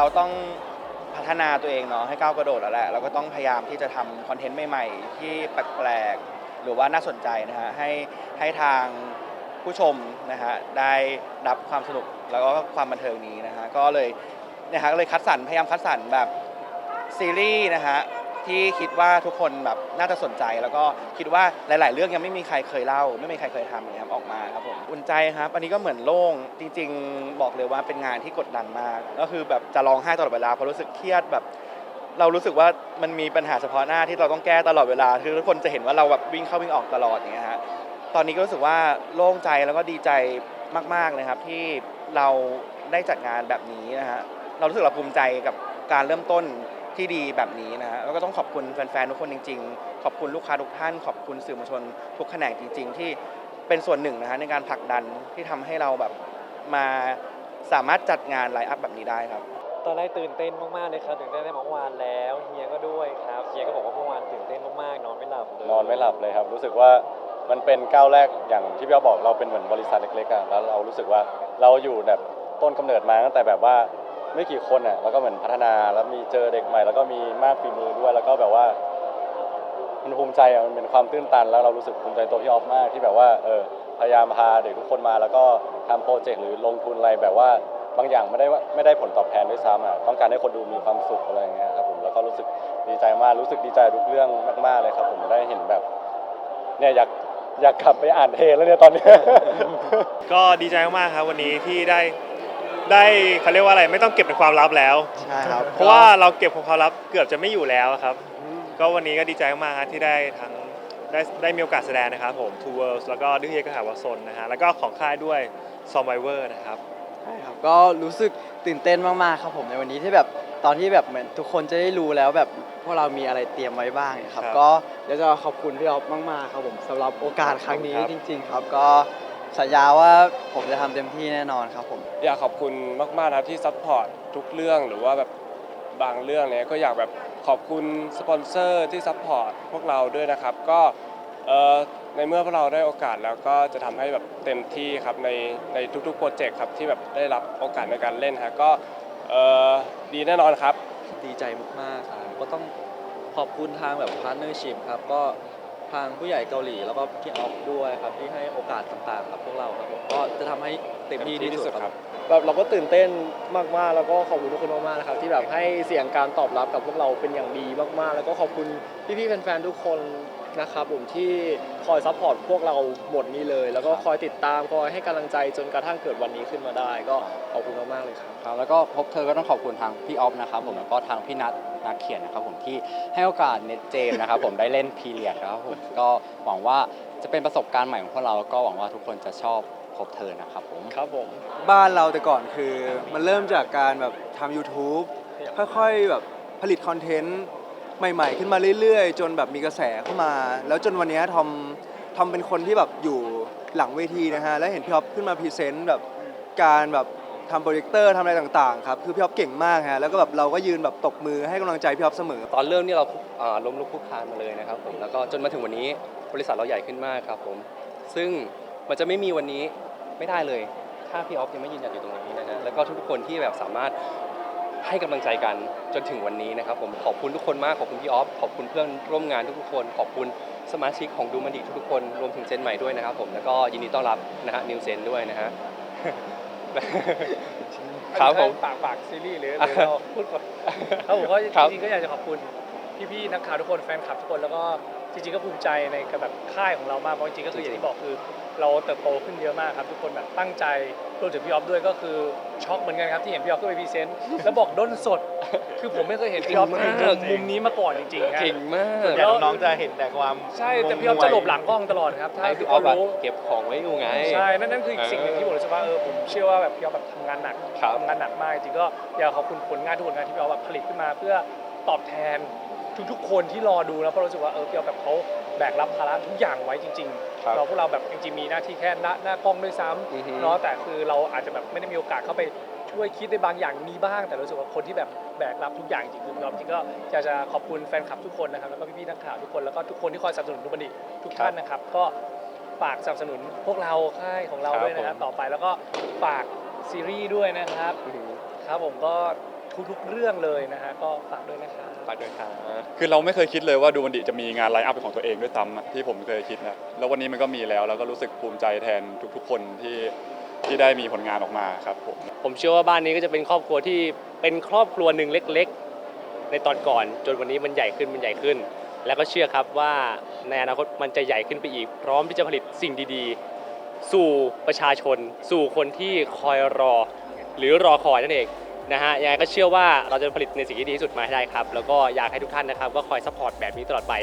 เราต้องพัฒนาตัวเองเนาะให้ก้าวกระโดดแล้วแหละเราก็ต้องพยายามที่จะทำคอนเทนต์ใหม่ๆ ที่แปลกๆหรือว่าน่าสนใจนะฮะให้ให้ทางผู้ชมนะฮะได้รับความสนุกแล้วก็ความบันเทิงนี้นะฮะก็เลยนะฮะก็เลยคัดสรรพยายามคัดสรรแบบซีรีส์นะฮะ ที่คิดว่าทุกคนแบบน่าจะสนใจ แล้วก็คิดว่าหลาย ๆ เรื่องยังไม่มีใครเคยเล่า ไม่มีใครเคยทำอย่างนี้ครับออกมาครับผมอุ่นใจครับ อันนี้ก็เหมือนโล่งจริง ๆ บอกเลยว่าเป็นงานที่กดดันมาก ก็คือแบบจะร้องไห้ตลอดเวลาเพราะรู้สึกเครียดแบบ เรารู้สึกว่ามันมีปัญหาเฉพาะหน้าที่เราต้องแก้ตลอดเวลาคือทุกคนจะเห็นว่าเราแบบวิ่งเข้าวิ่งออกตลอดอย่างเงี้ยฮะตอนนี้ก็รู้สึกว่าโล่งใจแล้วก็ดีใจมากๆเลยครับ ที่เราได้จัดงานแบบนี้นะฮะเรารู้สึกเราภูมิใจกับการเริ่มต้น ที่ดีแบบนี้นะฮะแล้วก็ต้องขอบคุณแฟนๆทุกคนจริง ๆ ขอบคุณลูกค้าทุกท่าน ขอบคุณสื่อมวลชนทุกแขนงจริง ๆ ที่เป็นส่วนหนึ่งนะฮะในการผลักดันที่ทำให้เราแบบมาสามารถจัดงานไลฟ์อัพแบบนี้ได้ครับ ตอนแรกตื่นเต้นมากๆเลยครับตื่นเต้นได้เมื่อวานแล้วเฮียก็ด้วยครับเฮียก็บอกว่าเมื่อวานตื่นเต้นมากๆนอนไม่หลับเลยนอนไม่หลับเลยครับ รู้สึกว่ามันเป็นก้าวแรกอย่างที่พี่อ๊อฟบอกเราเป็นเหมือนบริษัทเล็กๆอะแล้วเรารู้สึกว่าเราอยู่แบบต้นกำเนิดมาตั้งแต่แบบว่า ไม่กี่คนอะแล้วก็เหมือนพัฒนาแล้วมีเจอเด็กใหม่ แล้วก็มีมากฝีมือด้วย แล้วก็แบบว่ามันภูมิใจอะมันเป็นความตื้นตัน แล้วเรารู้สึกภูมิใจตัวพี่ออฟมากที่แบบว่าเออพยายามพาเด็กทุกคนมา แล้วก็ทำโปรเจกต์หรือลงทุนอะไรแบบว่าบางอย่างไม่ได้ว่าไม่ได้ผลตอบแทนด้วยซ้ำอะต้องการให้คนดูมีความสุขอะไรอย่างเงี้ยครับผมแล้วก็รู้สึกดีใจมากรู้สึกดีใจทุกเรื่องมาก ๆเลยครับ ผมได้เห็นแบบเนี่ยอยากอยากกลับไปอ่านเทแล้วเนี่ยตอนเนี้ย ก็ดีใจมากๆครับวันนี้ที่ได้ ได้เขาเรียกว่าอะไรไม่ต้องเก็บเป็นความลับแล้ว ใช่ครับเพราะว่าเราเก็บความลับเกือบจะไม่อยู่แล้วครับ ก็วันนี้ก็ดีใจมากๆครับที่ได้ทั้งได้ได้มีโอกาสแสดงนะครับผม Two Worlds แล้วก็ดื้อเฮียกระหาวสนนะฮะแล้วก็ของค่ายด้วย s o m b i v e r นะครับ ใช่ครับก็รู้สึกตื่นเต้นมากๆครับผมในวันนี้ที่แบบตอนที่แบบเหมือนทุกคนจะได้รู้แล้วแบบพวกเรามีอะไรเตรียมไว้บ้างเนี่ยครับ ครับก็เดี๋ยวจะขอบคุณพี่ออฟมากๆครับผมสำหรับโอกาสครั้งนี้ครับ จริง ๆ ครับก็ สัญญาว่าผมจะทำเต็มที่แน่นอนครับผม อยากขอบคุณมากๆนะครับที่ซัพพอร์ตทุกเรื่องหรือว่าแบบบางเรื่องเนี่ยก็อยากแบบขอบคุณสปอนเซอร์ที่ซัพพอร์ตพวกเราด้วยนะครับ ก็เอ่อในเมื่อพวกเราได้โอกาสแล้วก็จะทำให้แบบเต็มที่ครับในในทุกๆโปรเจกต์ครับที่แบบได้รับโอกาสในการเล่นฮะก็เอ่อดีแน่นอนครับ ดีใจมากๆครับก็ต้องขอบคุณทางแบบพาร์ทเนอร์ชิพครับ ก็ ทางผู้ใหญ่เกาหลีแล้วก็พี่ออฟด้วยครับที่ให้โอกาสต่างๆกับพวกเราครับผมก็จะทำให้เต็มที่ที่สุดครับ แบบเราก็ตื่นเต้นมากๆ แล้วก็ขอบคุณทุกคนมากๆนะครับที่แบบให้เสียงการตอบรับกับพวกเราเป็นอย่างดีมากๆ แล้วก็ขอบคุณพี่ๆแฟนๆทุกคน นะครับผมที่คอยซัพพอร์ตพวกเราหมดนี้เลย แล้วก็คอยติดตามคอยให้กำลังใจจนกระทั่งเกิดวันนี้ขึ้นมาได้ ก็ขอบคุณมากๆเลยครับ ครับแล้วก็พบเธอก็ต้องขอบคุณทางพี่ออฟนะครับผมแล้วก็ทางพี่นัทนักเขียนนะครับผมที่ให้โอกาสเน็ตเจมนะครับผมได้เล่นพีเรียดนะครับผมก็หวังว่าจะเป็นประสบการณ์ใหม่ของพวกเราแล้วก็หวังว่าทุกคนจะชอบพบเธอนะครับผม ครับผม บ้านเราแต่ก่อนคือ มันเริ่มจากการแบบทำ YouTube ค่อยๆแบบผลิตคอนเทนต์ ใหม่ ๆ ขึ้นมาเรื่อยๆ จนแบบมีกระแสเข้ามา แล้วจนวันนี้ทอมทอมเป็นคนที่แบบอยู่หลังเวทีนะฮะแล้วเห็นพี่อ๊อฟขึ้นมาพรีเซนต์แบบการแบบทำโปรเจคเตอร์ทำอะไรต่างๆครับคือพี่อ๊อฟเก่งมากฮะแล้วก็แบบเราก็ยืนแบบตบมือให้กำลังใจพี่อ๊อฟเสมอ ตอนเริ่มนี่เราอ่าล้มลุกคลุกคลานมาเลยนะครับผมแล้วก็จนมาถึงวันนี้บริษัทเราใหญ่ขึ้นมากครับผม ซึ่งมันจะไม่มีวันนี้ไม่ได้เลย ถ้าพี่ออฟยังไม่ยืนหยัดอยู่ตรงนี้นะฮะแล้วก็ทุกๆคนที่แบบสามารถ ให้กำลังใจกันจนถึงวันนี้นะครับผมขอบคุณทุกคนมากขอบคุณพี่ออฟขอบคุณเพื่อนร่วมงานทุกๆคน ขอบคุณสมาชิกของดูมันดีทุกๆคนรวมถึงเจนใหม่ด้วยนะครับผมแล้วก็ยินดีต้อนรับนะฮะนิวเซนด้วยนะฮะครับผมฝากฝากซีรีส์หรือหรือเราพูดก่อนครับผมก็ครับจริงๆก็อยากจะขอบคุณพี่ๆนักข่าวทุกคนแฟนคลับทุกคนแล้วก็ จริงๆก็ภูมิใจในกับแบบค่ายของเรามากเพราะจริงๆก็คืออย่างที่บอกคือ เราเติบโตขึ้นเยอะมากครับทุกคนแบบตั้งใจรวมถึงพี่ออฟด้วยก็คือช็อกเหมือนกันครับที่เห็นพี่ออฟขึ้นไปพรีเซนต์แล้วบอกด้นสด คือผมไม่เคยเห็นพี่ออฟเก่งมากมุมนี้มาก่อนจริงๆครับ เก่งมากเดี๋ยวน้องๆจะเห็นแต่ความใช่แต่พี่ออฟจะหลบหลังกล้องตลอดครับถ้าไอ้ทุพี่กอคอฟนอะรู้เก็บของไว้อยู่ไง ใช่นั่นนั่นคืออีกสิ่งหนึ่งที่ผมรู้สึกว่าเออผมเชื่อว่าแบบพี่ออฟแบบทำงานหนักครับ ทำงานหนักมากจริงๆก็อยากขอบคุณผลงานทุกผลงานที่พี่ออฟแบบผลิตขึ้นมาเพื่อตอบแทน ทุกๆ คนที่รอดูแล้วเพราะรู้สึกว่าเออพี่ออฟแบบเขาแบกรับภาระทุกอย่างไว้จริงครับๆเราพวกเราแบบจริงๆมีหน้าที่แค่หน้าหน้ากล้องด้วยซ้อือฮึำเนาะแต่คือเราอาจจะแบบไม่ได้มีโอกาสเข้าไปช่วยคิดในบางอย่างมีบ้าง แต่รู้สึกว่าคนที่แบบแบกรับทุกอย่างจริงๆคือพี่ออฟจริงๆก็อยากจะขอบคุณแฟนคลับทุกคนนะครับแล้วก็พี่ๆนักข่าวทุกคนแล้วก็ทุกคนที่คอยสนับสนุนดูบันดีทุกท่านนะครับ ก็ฝากสนับสนุนพวกเราค่ายของเราครับด้วยนะครับผม ต่อไปแล้วก็ฝากซีรีส์ด้วยนะครับครับผมก็ Two ทุกๆเรื่องเลยนะฮะก็ฝากด้วยนะครับฝากด้วยครับคือเราไม่เคยคิดเลยว่าดูมันดิจะมีงานไลฟ์อัพเป็นของตัวเองด้วยซ้ำอะที่ผมเคยคิดนะแล้ววันนี้มันก็มีแล้วแล้วก็รู้สึกภูมิใจแทนทุก ๆ คนที่ที่ได้มีผลงานออกมาครับผมผมเชื่อว่าบ้านนี้ก็จะเป็นครอบครัวที่เป็นครอบครัวหนึ่งเล็ก ๆ ในตอนก่อน จนวันนี้มันใหญ่ขึ้นมันใหญ่ขึ้น แล้วก็เชื่อครับว่าในอนาคตมันจะใหญ่ขึ้นไปอีก พร้อมที่จะผลิตสิ่งดีๆ สู่ประชาชน สู่คนที่คอยรอ หรือรอคอยนั่นเอง นะฮะยังไงก็เชื่อว่าเราจะผลิตในสิ่งที่ดีที่สุดมาให้ได้ครับ แล้วก็อยากให้ทุกท่านนะครับก็คอยซัพพอร์ตแบบนี้ตลอดไป